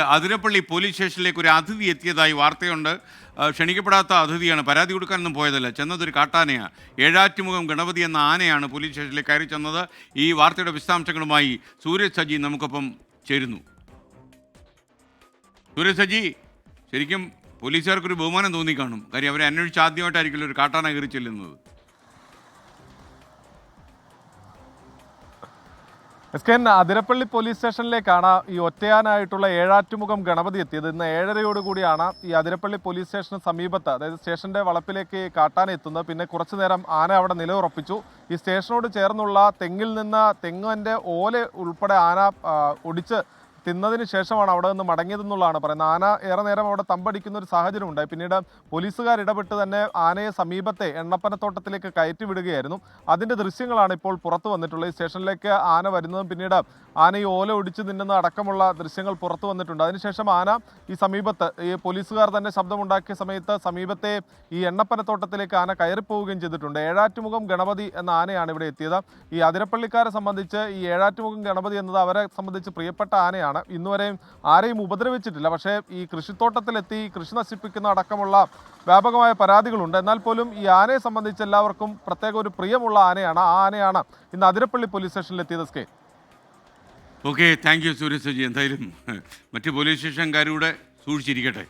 Athirappilly police സ്റ്റേഷനിലേക്ക് ഒരു അതിഥി എത്തിയതായി വാർത്തയുണ്ട്. ക്ഷണിക്കപ്പെടാത്ത അതിഥിയാണ് പരാതി കൊടുക്കാനൊന്നും പോയതല്ല. ചെന്നതൊരു കാട്ടാനയാണ് ഏഴാറ്റുമുഖം ഗണപതി എന്ന ആനയാണ് പോലീസ് സ്റ്റേഷനിലേക്ക് കയറി ചെന്നത്. ഈ വാർത്തയുടെ വിശദാംശങ്ങളുമായി സൂര്യ സജി നമുക്കൊപ്പം ചേരുന്നു. സൂര്യ സജി ശരിക്കും പോലീസുകാർക്കൊരു ബഹുമാനം തോന്നി കാണും. കാര്യം അവരെ അന്വേഷിച്ച് ആദ്യമായിട്ടായിരിക്കില്ല ഒരു കാട്ടാന കയറി ചെല്ലുന്നത്. എസ് കെ അതിരപ്പള്ളി പോലീസ് സ്റ്റേഷനിലേക്കാണ് ഈ ഒറ്റയാനായിട്ടുള്ള ഏഴാറ്റുമുഖം ഗണപതി എത്തിയത്. ഇന്ന് ഏഴരയോടുകൂടിയാണ് ഈ അതിരപ്പള്ളി പോലീസ് സ്റ്റേഷന് സമീപത്ത് അതായത് സ്റ്റേഷന്റെ വളപ്പിലേക്ക് കാട്ടാൻ എത്തുന്നത്. പിന്നെ കുറച്ചു നേരം ആന അവിടെ നിലയുറപ്പിച്ചു. ഈ സ്റ്റേഷനോട് ചേർന്നുള്ള തെങ്ങിൽ നിന്ന് തെങ്ങിന്റെ ഓല ഉൾപ്പെടെ ആന ഒടിച്ച് തിന്നതിന് ശേഷമാണ് അവിടെ നിന്ന് മടങ്ങിയതെന്നുള്ളതാണ് പറയുന്നത്. ആന ഏറെ നേരം അവിടെ തമ്പടിക്കുന്ന ഒരു സാഹചര്യം ഉണ്ടായി. പിന്നീട് പോലീസുകാർ ഇടപെട്ട് തന്നെ ആനയെ സമീപത്തെ എണ്ണപ്പനത്തോട്ടത്തിലേക്ക് കയറ്റി വിടുകയായിരുന്നു അതിന്റെ ദൃശ്യങ്ങളാണ് ഇപ്പോൾ പുറത്തു വന്നിട്ടുള്ളത്. ഈ സ്റ്റേഷനിലേക്ക് ആന വരുന്നതും പിന്നീട് ആന ഈ ഓല ഒടിച്ച് നിന്നുന്ന അടക്കമുള്ള ദൃശ്യങ്ങൾ പുറത്തു വന്നിട്ടുണ്ട്. അതിനുശേഷം ആന ഈ സമീപത്ത് ഈ പോലീസുകാർ തന്നെ ശബ്ദമുണ്ടാക്കിയ സമയത്ത് സമീപത്തെ ഈ എണ്ണപ്പനത്തോട്ടത്തിലേക്ക് ആന കയറിപ്പോവുകയും ചെയ്തിട്ടുണ്ട്. ഏഴാറ്റുമുഖം ഗണപതി എന്ന ആനയാണ് ഇവിടെ എത്തിയത്. ഈ അതിരപ്പള്ളിക്കാരെ സംബന്ധിച്ച് ഈ ഏഴാറ്റുമുഖം ഗണപതി എന്നത് അവരെ സംബന്ധിച്ച് പ്രിയപ്പെട്ട ആനയാണ്. ഇന്നുവരെയും ആരെയും ഉപദ്രവിച്ചിട്ടില്ല. പക്ഷേ ഈ കൃഷിത്തോട്ടത്തിലെത്തി കൃഷി നശിപ്പിക്കുന്ന അടക്കമുള്ള വ്യാപകമായ പരാതികളുണ്ട്. എന്നാൽ പോലും ഈ ആനയെ സംബന്ധിച്ച് എല്ലാവർക്കും പ്രത്യേക ഒരു പ്രിയമുള്ള ആനയാണ്. ആ ആനയാണ് ഇന്ന് അതിരപ്പള്ളി പോലീസ് സ്റ്റേഷനിൽ എത്തിയത് സ്കേ okay thank you Surya Saji. എന്തായാലും മറ്റ് പോലീസ് സ്റ്റേഷൻകാരൂടെ സൂക്ഷിച്ചിരിക്കട്ടെ.